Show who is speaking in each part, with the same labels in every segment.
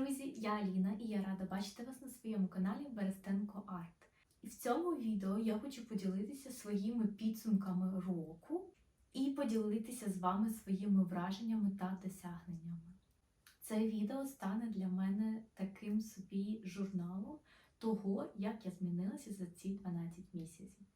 Speaker 1: друзі! Я Аліна і я рада бачити вас на своєму каналі Берестенко Арт. І в цьому відео я хочу поділитися своїми підсумками року і поділитися з вами своїми враженнями та досягненнями. Це відео стане для мене таким собі журналом того, як я змінилася за ці 12 місяців.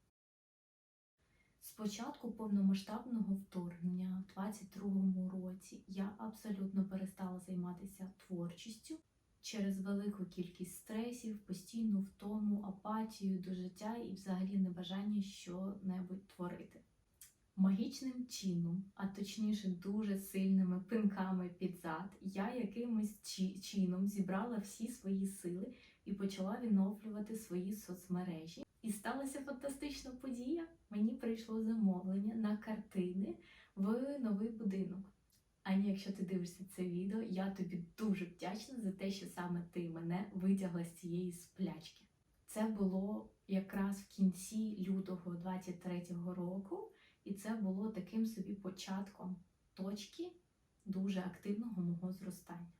Speaker 1: З початку повномасштабного вторгнення в 22-му році я абсолютно перестала займатися творчістю через велику кількість стресів, постійну втому, апатію до життя і взагалі небажання що-небудь творити. Магічним чином, а точніше, дуже сильними пинками під зад, я якимось чи- чином зібрала всі свої сили і почала відновлювати свої соцмережі. І сталася фантастична подія. Мені прийшло замовлення на картини в новий будинок. Ані, якщо ти дивишся це відео, я тобі дуже вдячна за те, що саме ти мене витягла з цієї сплячки. Це було якраз в кінці лютого 23-го року, і це було таким собі початком точки дуже активного мого зростання.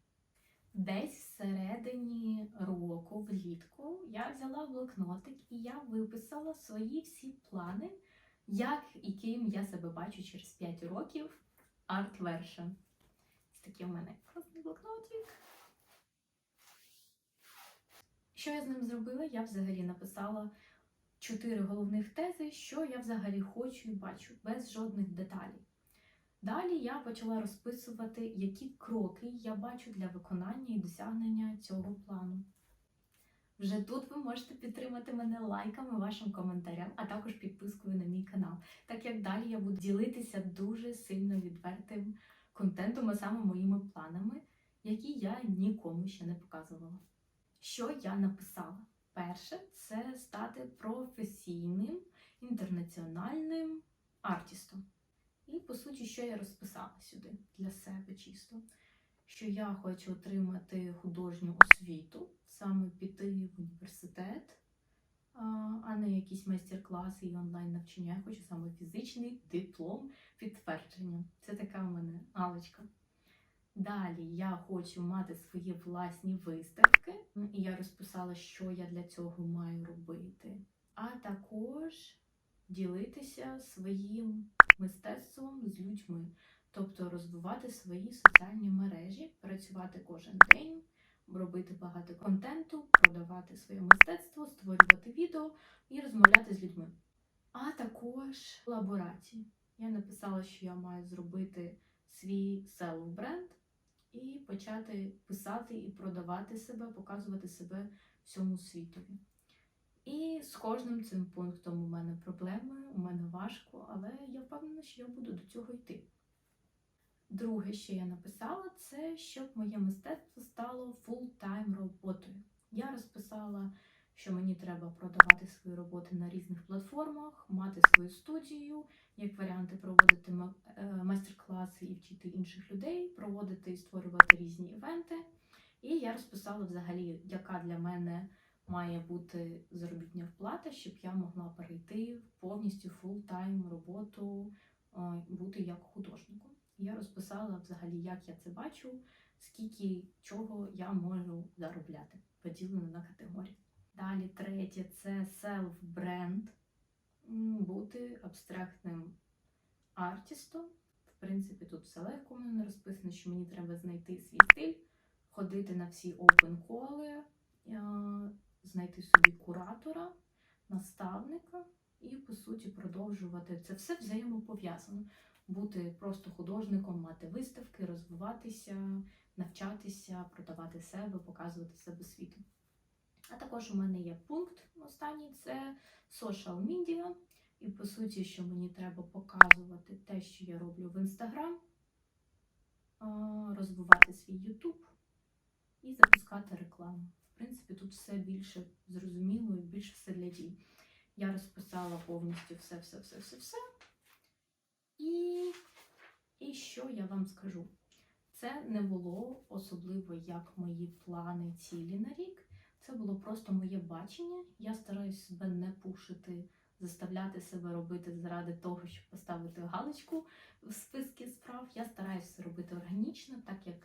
Speaker 1: Десь всередині року, влітку, я взяла блокнотик і я виписала свої всі плани, як і ким я себе бачу через 5 років Version. Ось такий у мене класний блокнотик. Що я з ним зробила? Я взагалі написала чотири головних тези, що я взагалі хочу і бачу, без жодних деталей. Далі я почала розписувати, які кроки я бачу для виконання і досягнення цього плану. Вже тут ви можете підтримати мене лайками, вашим коментарям, а також підпискою на мій канал, так як далі я буду ділитися дуже сильно відвертим контентом, а саме моїми планами, які я нікому ще не показувала. Що я написала? Перше, це стати професійним інтернаціональним артістом. І по суті, що я розписала сюди для себе чисто, що я хочу отримати художню освіту, саме піти в університет, а не якісь майстер-класи і онлайн навчання. Я хочу саме фізичний диплом підтвердження. Це така у мене галочка. Далі я хочу мати свої власні виставки, і я розписала, що я для цього маю робити. А також ділитися своїм мистецтвом з людьми, тобто розвивати свої соціальні мережі, працювати кожен день, робити багато контенту, продавати своє мистецтво, створювати відео і розмовляти з людьми. А також колаборації. Я написала, що я маю зробити свій селф-бренд і почати писати і продавати себе, показувати себе всьому світові. І з кожним цим пунктом у мене проблеми, у мене важко, але я впевнена, що я буду до цього йти. Друге, що я написала, це щоб моє мистецтво стало фултайм роботою. Я розписала, що мені треба продавати свої роботи на різних платформах, мати свою студію, як варіанти проводити е, майстер-класи і вчити інших людей, проводити і створювати різні івенти. І я розписала взагалі, яка для мене має бути заробітня вплата, щоб я могла перейти в повністю фултайм роботу, бути як художником. Я розписала взагалі, як я це бачу, скільки чого я можу заробляти, поділено на категорії. Далі третє це селф-бренд, бути абстрактним артистом. В принципі, тут все легко у мене розписано, що мені треба знайти свій стиль, ходити на всі опен-коли, знайти собі куратора, наставника і, по суті, продовжувати це все взаємопов'язано. Бути просто художником, мати виставки, розвиватися, навчатися, продавати себе, показувати себе світу. А також у мене є пункт останній це social media. І по суті, що мені треба показувати те, що я роблю в Instagram, розвивати свій YouTube і запускати рекламу. В принципі, тут все більше зрозуміло і більше все для дій. Я розписала повністю все, все, все, все, все. І, і що я вам скажу? Це не було особливо як мої плани, цілі на рік. Це було просто моє бачення. Я стараюсь себе не пушити, заставляти себе робити заради того, щоб поставити галочку в списки справ. Я стараюся робити органічно, так як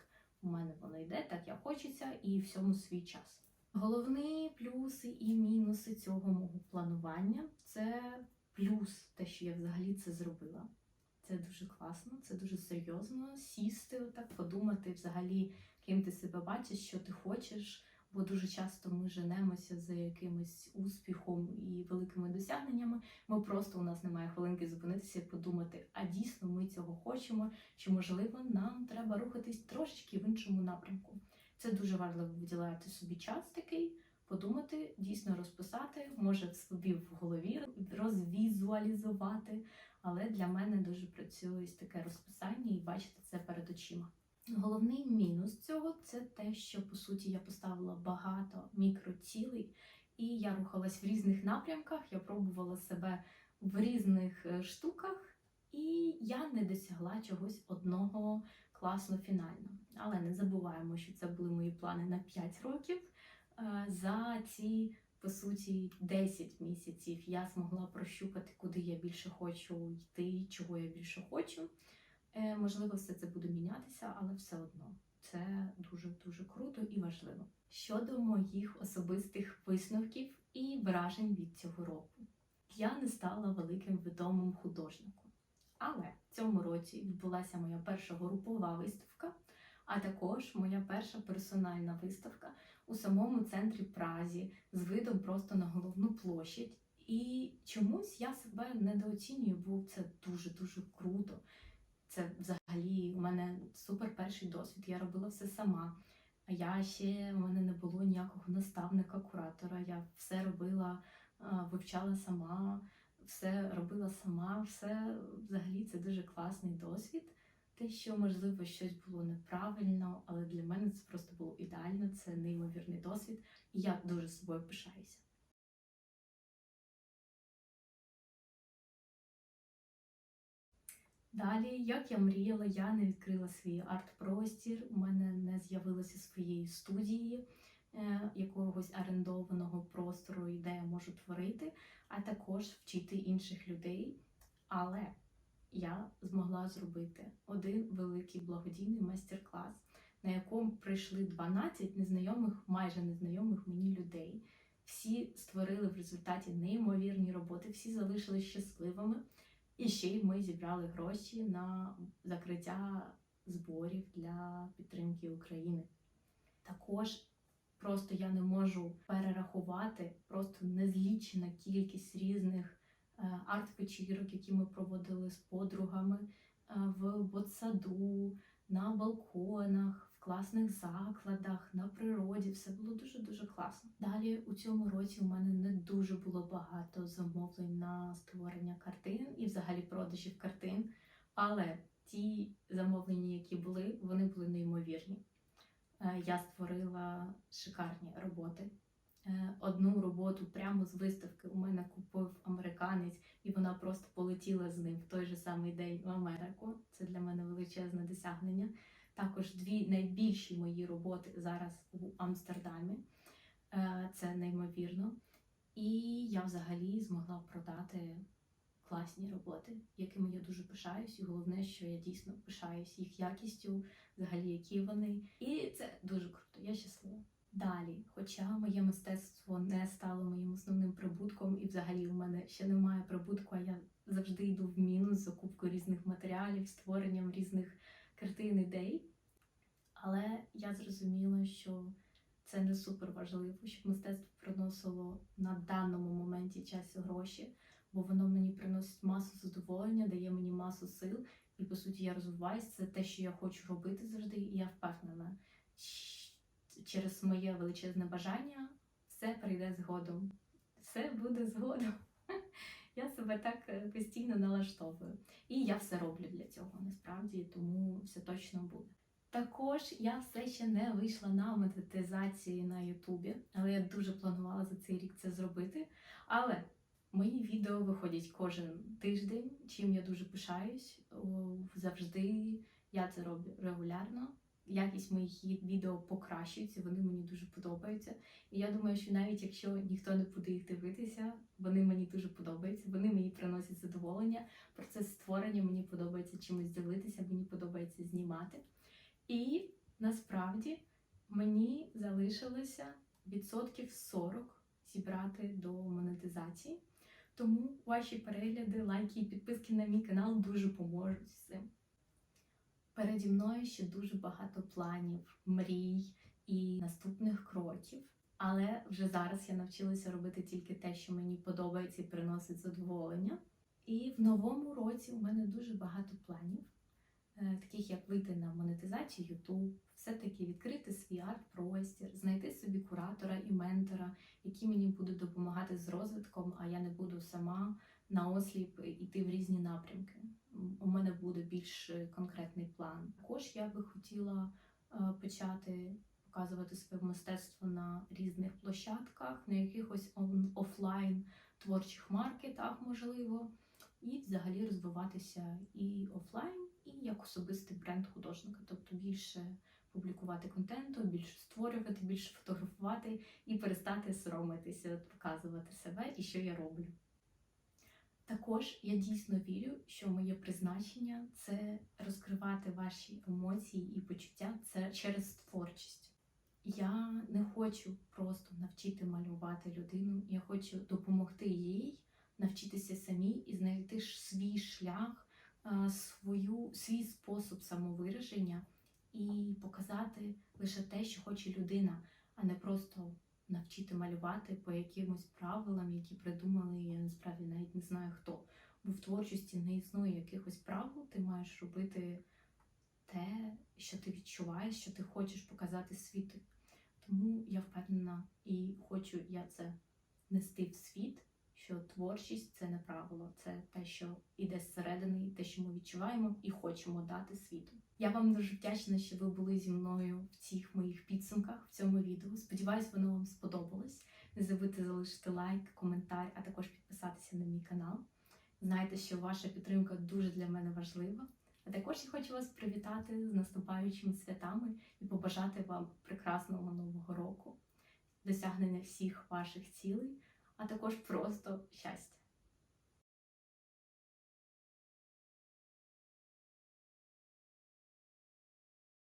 Speaker 1: у мене воно йде, так я хочу. хочеться, і всьому свій час. Головні плюси і мінуси цього мого планування це плюс, те, що я взагалі це зробила. Це дуже класно, це дуже серйозно. Сісти, отак подумати взагалі, ким ти себе бачиш, що ти хочеш. Бо дуже часто ми женемося за якимось успіхом і великими досягненнями. Ми просто у нас немає хвилинки зупинитися і подумати, а дійсно ми цього хочемо, чи можливо нам треба рухатись трошечки в іншому напрямку. Це дуже важливо виділяти собі час такий, подумати, дійсно розписати, може собі в голові розвізуалізувати. Але для мене дуже працює таке розписання і бачити це перед очима. Головний мінус цього це те, що по суті я поставила багато мікроцілей, і я рухалась в різних напрямках, я пробувала себе в різних е, штуках, і я не досягла чогось одного класно фінально. Але не забуваємо, що це були мої плани на 5 років. Е, За ці по суті 10 місяців я змогла прощупати, куди я більше хочу йти, чого я більше хочу. Е, Можливо, все це буде мінятися, але все одно це дуже дуже круто і важливо. Щодо моїх особистих висновків і вражень від цього року, я не стала великим відомим художником. Але в цьому році відбулася моя перша групова виставка, а також моя перша персональна виставка у самому центрі Празі з видом просто на головну площадь. І чомусь я себе недооцінюю, бо це дуже дуже круто. Це взагалі у мене супер перший досвід. Я робила все сама. А я ще у мене не було ніякого наставника, куратора. Я все робила, вивчала сама, все робила сама. Все взагалі це дуже класний досвід. Те, що можливо щось було неправильно, але для мене це просто було ідеально. Це неймовірний досвід, і я дуже собою пишаюся. Далі, як я мріяла, я не відкрила свій арт-простір. У мене не з'явилося своєї студії, е, якогось орендованого простору, де я можу творити, а також вчити інших людей. Але я змогла зробити один великий благодійний майстер-клас, на якому прийшли 12 незнайомих, майже незнайомих мені людей. Всі створили в результаті неймовірні роботи, всі залишились щасливими. І ще й ми зібрали гроші на закриття зборів для підтримки України. Також просто я не можу перерахувати просто незлічена кількість різних арт-вечірок, які ми проводили з подругами е, в ботсаду, на балконах, в класних закладах, на природі. Все було дуже дуже класно. Далі у цьому році у мене не дуже було багато замовлень на створення картин і взагалі продажів картин. Але ті замовлення, які були, вони були неймовірні. Е, Я створила шикарні роботи. Е, Одну роботу прямо з виставки у мене купив американець, і вона просто полетіла з ним в той же самий день в Америку. Це для мене величезне досягнення. Також дві найбільші мої роботи зараз у Амстердамі. Е, Це неймовірно. І я взагалі змогла продати класні роботи, якими я дуже пишаюсь. І головне, що я дійсно пишаюсь їх якістю, взагалі, які вони. І це дуже круто. Я щаслива. Далі, хоча моє мистецтво не стало моїм основним прибутком, і взагалі у мене ще немає прибутку, а я завжди йду в мінус закупкою різних матеріалів, створенням різних картин, ідей. Але я зрозуміла, що це не супер важливо, щоб мистецтво приносило на даному моменті часу гроші, бо воно мені приносить масу задоволення, дає мені масу сил, і по суті я розвиваюся. Це те, що я хочу робити завжди, і я впевнена. Через моє величезне бажання все прийде згодом. Все буде згодом. Я себе так е, постійно налаштовую. І я все роблю для цього насправді, тому все точно буде. Також я все ще не вийшла на монетизацію на Ютубі, але я дуже планувала за цей рік це зробити. Але мої відео виходять кожен тиждень, чим я дуже пишаюсь. Завжди я це роблю регулярно. Якість моїх відео покращується, вони мені дуже подобаються. І я думаю, що навіть якщо ніхто не буде їх дивитися, вони мені дуже подобаються, вони мені приносять задоволення. Процес створення мені подобається чимось дивитися, мені подобається знімати. І насправді Мені залишилося відсотків 40 зібрати до монетизації. Тому ваші перегляди, лайки і підписки на мій канал дуже поможуть з цим. Переді мною ще дуже багато планів, мрій і наступних кроків. Але вже зараз я навчилася робити тільки те, що мені подобається і приносить задоволення. І в новому році у мене дуже багато планів, е, таких як вийти на монетизацію YouTube, все-таки відкрити свій арт-простір, знайти собі куратора і ментора, які мені будуть допомагати з розвитком, а я не буду сама на осліп іти в різні напрямки. У мене буде більш конкретний план. Також я би хотіла е, почати показувати своє мистецтво на різних площадках, на якихось офлайн творчих маркетах, можливо, і взагалі розвиватися і офлайн, і як особистий бренд художника, тобто більше публікувати контенту, більше створювати, більше фотографувати і перестати соромитися, показувати себе і що я роблю. Також я дійсно вірю, що моє призначення це розкривати ваші емоції і почуття це через творчість. Я не хочу просто навчити малювати людину, я хочу допомогти їй навчитися самій і знайти свій шлях, е, свою, свій спосіб самовираження і показати лише те, що хоче людина, а не просто навчити малювати по якимось правилам, які придумали, я насправді навіть не знаю хто. Бо в творчості не існує якихось правил, ти маєш робити те, що ти відчуваєш, що ти хочеш показати світу. Тому я впевнена і хочу я це нести в світ, що творчість це не правило, це те, що іде зсередини, те, що ми відчуваємо і хочемо дати світу. Я вам дуже вдячна, що ви були зі мною в цих моїх підсумках в цьому відео. Сподіваюсь, воно вам сподобалось. Не забудьте залишити лайк, коментар, а також підписатися на мій канал. Знайте, що ваша підтримка дуже для мене важлива. А також я хочу вас привітати з наступаючими святами і побажати вам прекрасного нового року, досягнення всіх ваших цілей, а також просто щастя.